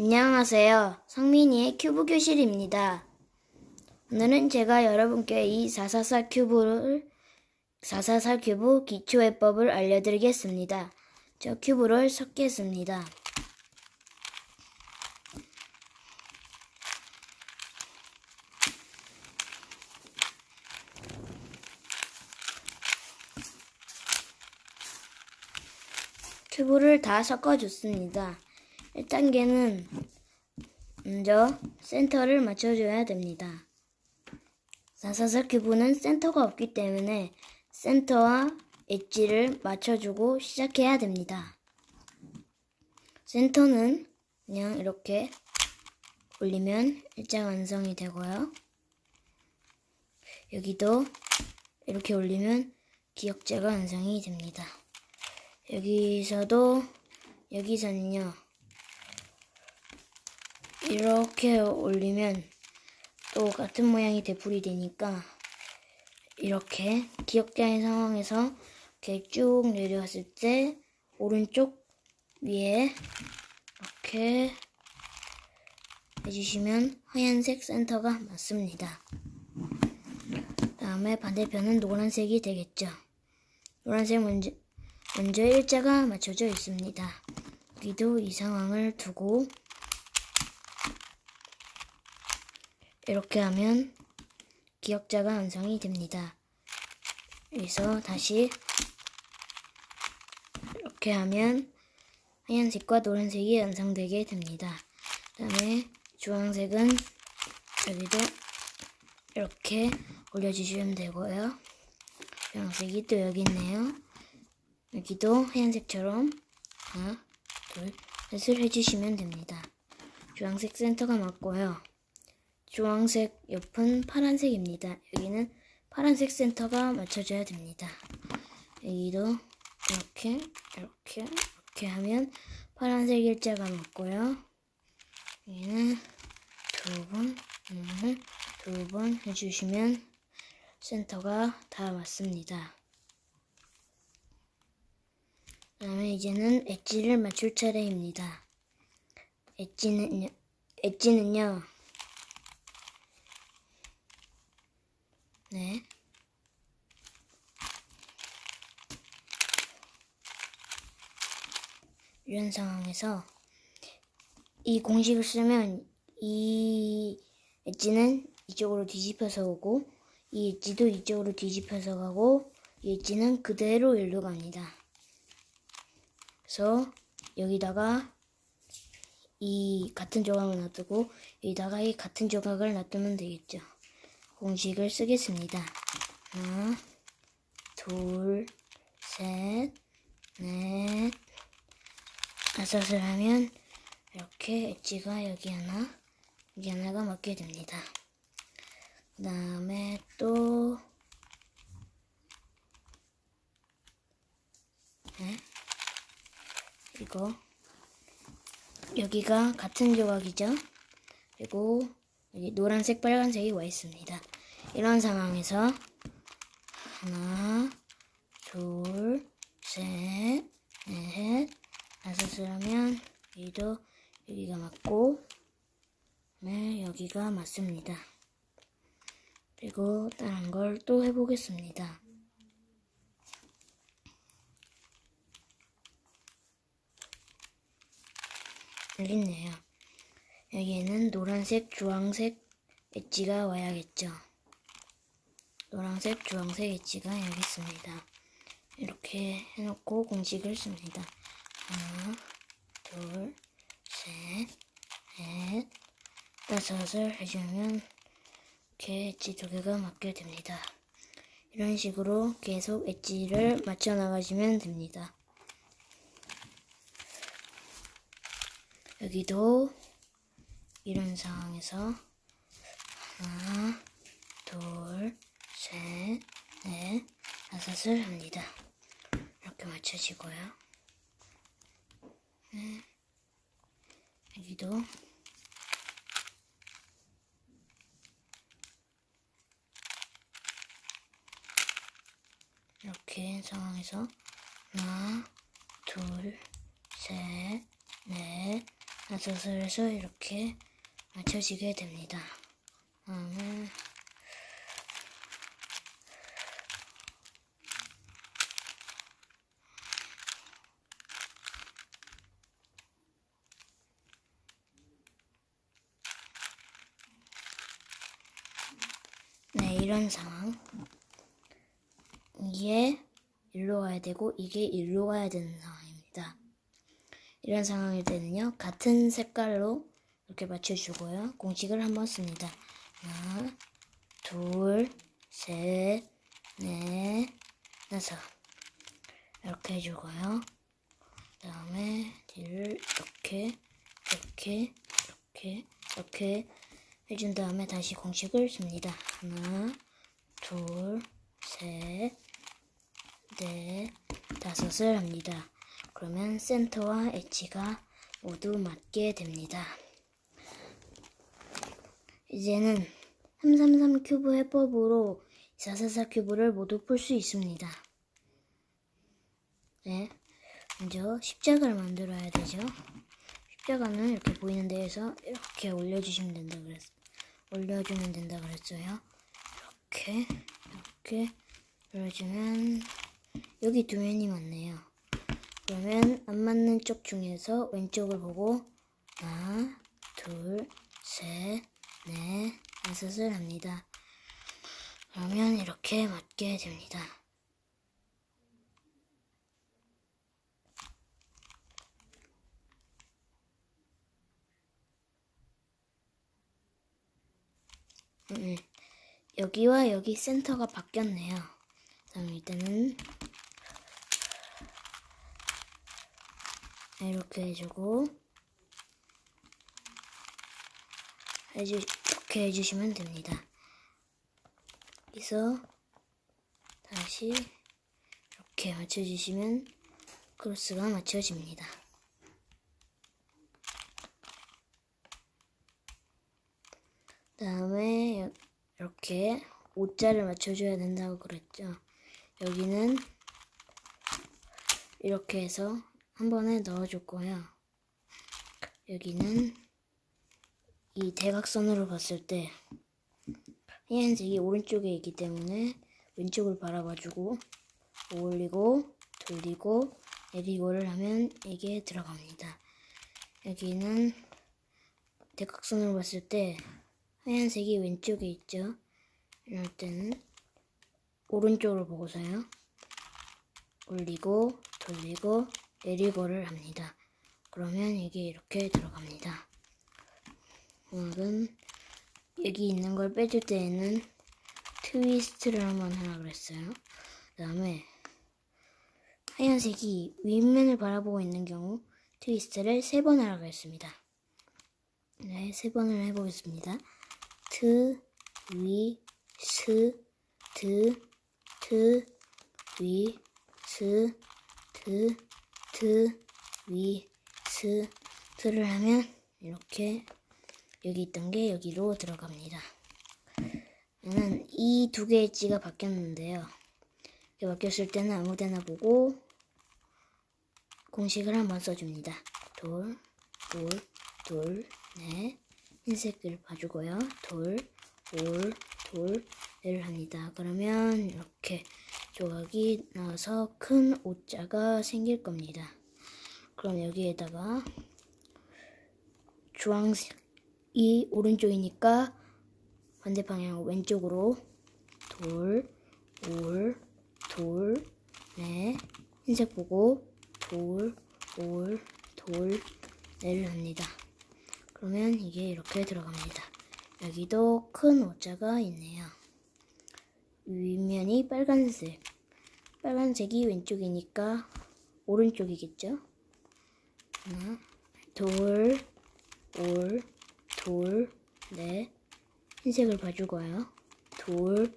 안녕하세요. 성민이의 큐브 교실입니다. 오늘은 제가 여러분께 이 444 큐브를 444 큐브 기초해법을 알려드리겠습니다. 저 큐브를 섞겠습니다. 큐브를 다 섞어줬습니다. 1단계는 먼저 센터를 맞춰줘야 됩니다. 444 큐브는 센터가 없기 때문에 센터와 엣지를 맞춰주고 시작해야 됩니다. 센터는 그냥 이렇게 올리면 일자 완성이 되고요. 여기도 이렇게 올리면 기역자가 완성이 됩니다. 여기서도 여기서는요. 이렇게 올리면 또 같은 모양이 되풀이 되니까 이렇게 기역자의 상황에서 이렇게 쭉 내려왔을 때 오른쪽 위에 이렇게 해주시면 하얀색 센터가 맞습니다. 다음에 반대편은 노란색이 되겠죠. 노란색 먼저, 먼저 일자가 맞춰져 있습니다. 여기도 이 상황을 두고 이렇게 하면 기역자가 완성이 됩니다. 여기서 다시 이렇게 하면 하얀색과 노란색이 완성되게 됩니다. 그 다음에 주황색은 여기도 이렇게 올려주시면 되고요. 주황색이 또 여기 있네요. 여기도 하얀색처럼 하나, 둘, 셋을 해주시면 됩니다. 주황색 센터가 맞고요. 주황색 옆은 파란색입니다. 여기는 파란색 센터가 맞춰줘야 됩니다. 여기도 이렇게 이렇게 이렇게 하면 파란색 일자가 맞고요. 여기는 두 번, 두번 해주시면 센터가 다 맞습니다. 그 다음에 이제는 엣지를 맞출 차례입니다. 엣지는요, 엣지는요, 네. 이런 상황에서 이 공식을 쓰면 이 엣지는 이쪽으로 뒤집혀서 오고 이 엣지도 이쪽으로 뒤집혀서 가고 이 엣지는 그대로 일로 갑니다. 그래서 여기다가 이 같은 조각을 놔두고 여기다가 이 같은 조각을 놔두면 되겠죠. 공식을 쓰겠습니다. 하나, 둘, 셋, 넷, 다섯을 하면 이렇게 엣지가 여기 하나, 여기 하나가 맞게 됩니다. 그 다음에 또 네, 이거 여기가 같은 조각이죠. 그리고 여기 노란색, 빨간색이 와 있습니다. 이런 상황에서 하나, 둘, 셋, 넷, 다섯을 하면 여기도 여기가 맞고 네, 여기가 맞습니다. 그리고 다른 걸 또 해보겠습니다. 여기 있네요. 여기에는 노란색, 주황색 엣지가 와야겠죠. 노란색, 주황색 엣지가 여기 있습니다. 이렇게 해놓고 공식을 씁니다. 하나, 둘, 셋, 넷, 다섯을 해주면 이렇게 엣지 두 개가 맞게 됩니다. 이런 식으로 계속 엣지를 맞춰 나가시면 됩니다. 여기도 이런 상황에서 하나, 둘, 셋, 넷, 다섯을 합니다. 이렇게 맞춰지고요. 네. 여기도 이렇게 상황에서 하나, 둘, 셋, 넷, 나서서 해서 이렇게 맞춰지게 됩니다. 네, 이런 상황. 이게 일로 가야 되고 이게 일로 가야 되는 상황입니다. 이런 상황일 때는요, 같은 색깔로 이렇게 맞춰주고요. 공식을 한번 씁니다. 하나, 둘, 셋, 넷, 다섯. 이렇게 해주고요. 그 다음에 뒤를 이렇게, 이렇게, 이렇게, 이렇게 해준 다음에 다시 공식을 씁니다. 하나, 둘, 셋, 넷, 다섯을 합니다. 그러면 센터와 엣지가 모두 맞게 됩니다. 이제는 333 큐브 해법으로 444 큐브를 모두 풀 수 있습니다. 네, 먼저 십자가를 만들어야 되죠. 십자가는 이렇게 보이는 데에서 이렇게 올려주시면 된다 그랬 올려주면 된다 그랬어요. 이렇게 이렇게 올려주면 여기 두 면이 맞네요. 그러면 안 맞는 쪽 중에서 왼쪽을 보고 하나, 둘, 셋, 넷, 다섯을 합니다. 그러면 이렇게 맞게 됩니다. 음, 여기와 여기 센터가 바뀌었네요. 그럼 이때는 이렇게 해주고 해주 이렇게 해주시면 됩니다. 여기서 다시 이렇게 맞춰주시면 크로스가 맞춰집니다. 다음에 이렇게 옷자를 맞춰줘야 된다고 그랬죠. 여기는 이렇게 해서 한 번에 넣어줄 거예요. 여기는 이 대각선으로 봤을 때 하얀색이 오른쪽에 있기 때문에 왼쪽을 바라봐주고 올리고 돌리고 내리고를 하면 이게 들어갑니다. 여기는 대각선으로 봤을 때 하얀색이 왼쪽에 있죠. 이럴 때는 오른쪽을 보고서요. 올리고 돌리고 내리고를 합니다. 그러면 이게 이렇게 들어갑니다. 오늘은 여기 있는 걸 빼줄 때에는 트위스트를 한번 하라 그랬어요. 그 다음에 하얀색이 윗면을 바라보고 있는 경우 트위스트를 세 번 하라고 했습니다. 네, 세 번을 해보겠습니다. 트, 위, 스, 드, 트, 위, 스, 드, 트, 위, 스, 트를 하면 이렇게 여기 있던 게 여기로 들어갑니다. 저는 이 두 개의 찌가 바뀌었는데요. 이렇게 바뀌었을 때는 아무 데나 보고 공식을 한번 써줍니다. 돌, 돌, 돌, 넷, 흰색을 봐주고요. 돌, 올, 돌, 를 합니다. 그러면 이렇게 조각이 나와서 큰 옷자가 생길 겁니다. 그럼 여기에다가 주황색 이 오른쪽이니까 반대 방향 왼쪽으로 돌, 올, 돌, 네, 흰색 보고 돌, 올, 돌, 네를 합니다. 그러면 이게 이렇게 들어갑니다. 여기도 큰 오자가 있네요. 윗면이 빨간색. 빨간색이 왼쪽이니까 오른쪽이겠죠? 하나, 돌, 올, 돌, 네. 흰색을 봐주고요. 돌,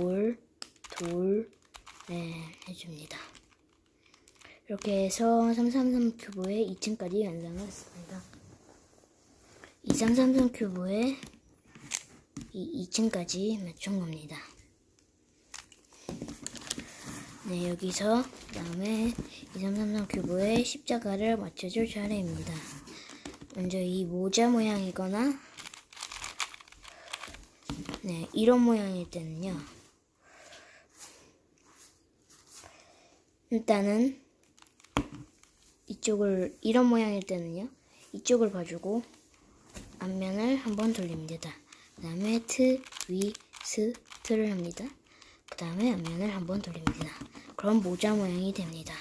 올, 돌, 네. 해줍니다. 이렇게 해서 333 큐브의 2층까지 완성을 했습니다. 2333 큐브의 이 2층까지 맞춘 겁니다. 네, 여기서 그 다음에 2333 큐브의 십자가를 맞춰줄 차례입니다. 먼저 이 모자 모양이거나 네 이런 모양일 때는요. 일단은 이쪽을 이런 모양일 때는요. 이쪽을 봐주고 앞면을 한번 돌립니다. 그 다음에 트, 위, 스, 트를 합니다. 그 다음에 앞면을 한번 돌립니다. 그럼 모자 모양이 됩니다